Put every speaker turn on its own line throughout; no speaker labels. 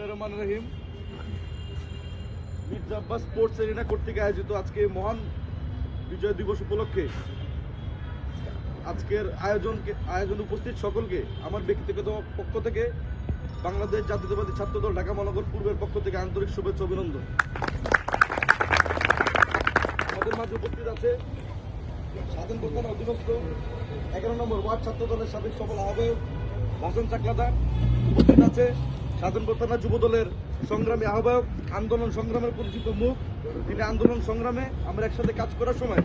রহিম। Mirza sports arena কর্তৃক আয়োজিত আজকে মহান বিজয় দিবস উপলক্ষে আজকের আয়োজনকে, আয়োজন উপস্থিত সকলকে, আমার ব্যক্তিগত পক্ষ থেকে বাংলাদেশ জাতীয়তাবাদী ছাত্রদল ঢাকা মহানগর পূর্বের পক্ষ থেকে আন্তরিক শুভেচ্ছা অভিনন্দন। আমাদের মাঝে উপস্থিত আছে স্বাধীন প্রধান অধীনস্থ এগারো নম্বর ওয়ার্ড ছাত্র দলের সাবেক সফল আহ্বায়ক ভাষণ চাকলাদা। উপস্থিত আছে স্বাধীন প্রধানা যুব দলের সংগ্রামী আহ্বায়ক, আন্দোলন সংগ্রামের পরিচিত মুখ। তিনি আন্দোলন সংগ্রামে আমরা একসাথে কাজ করার সময়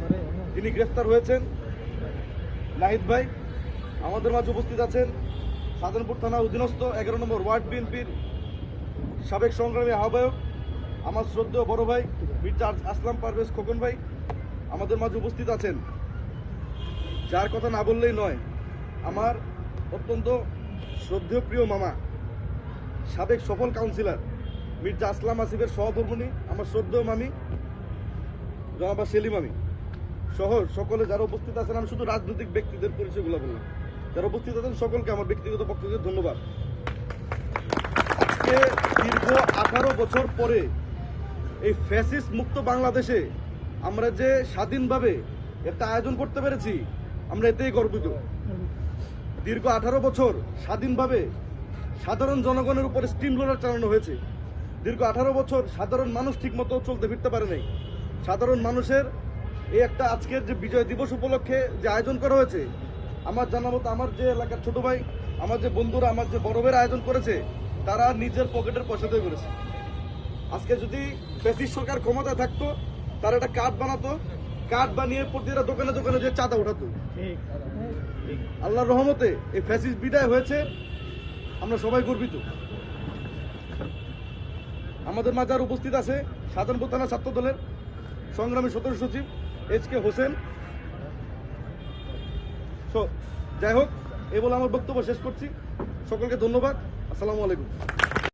তিনি গ্রেফতার হয়েছেন। নাহিদ ভাই, আমাদের মাঝে উপস্থিত আছেন সাধনপুর থানা অধীনস্থ এগারো নম্বর ওয়ার্ড বিএনপির সাবেক সংগ্রামী আহ্বায়ক, আমার শ্রদ্ধেয় বড় ভাই মির্জা আসলাম পারভেজ খোকন ভাই, আমাদের মাঝে উপস্থিত আছেন। যার কথা না বললেই নয়, আমার অত্যন্ত শ্রদ্ধেয় প্রিয় মামা সাবেক সফল কাউন্সিলর মির্জা আসলাম আসিফের সহধর্মণী, আমার শ্রদ্ধেয় মামি, জনাবা সেলিম আমি সহ সকলে যারা উপস্থিত আছেন, আমি শুধু রাজনৈতিক ব্যক্তিদের পরিচয়গুলো বললাম। যারা উপস্থিত আছেন, সকলকে আমার ব্যক্তিগত পক্ষ থেকে ধন্যবাদ। আজকে দীর্ঘ আঠারো বছর পরে এই ফ্যাসিস মুক্ত বাংলাদেশে আমরা যে স্বাধীনভাবে একটা আয়োজন করতে পেরেছি, আমরা এতেই গর্বিত। দীর্ঘ আঠারো বছর স্বাধীনভাবে সাধারণ জনগণের উপরে স্টিম রোলার চালানো হয়েছে। দীর্ঘ আঠারো বছর সাধারণ মানুষ ঠিকমতো চলতে ফিরতে পারে নাই। সাধারণ মানুষের এই একটা আজকের যে বিজয় দিবস উপলক্ষে যে আয়োজন করা হয়েছে আমার জানা মতো আমার যে এলাকার ছোট ভাই আমার যে বন্ধুরা আমার যে বড় ভাইয়ের আয়োজন করেছে তারা নিজের পকেটের পয়সা দিয়ে করেছে। আজকে যদি ফ্যাসিস্ট সরকার ক্ষমতায় থাকতো তারা একটা কার্ড বানাতো কার্ড বানিয়ে প্রতিটা দোকানে দোকানে যে চাঁদা উঠাতো আল্লাহর রহমতে এই ফ্যাসিস্ট বিদায় হয়েছে। আমরা সবাই গর্বিত। আমাদের মাঝে আর উপস্থিত আছে সাধারণ থানা ছাত্র দলের সংগ্রামী সদস্য সচিব এইচ কে হোসেন। যাই হোক, এ বলে আমার বক্তব্য শেষ করছি। সকলকে ধন্যবাদ। আসসালামু আলাইকুম।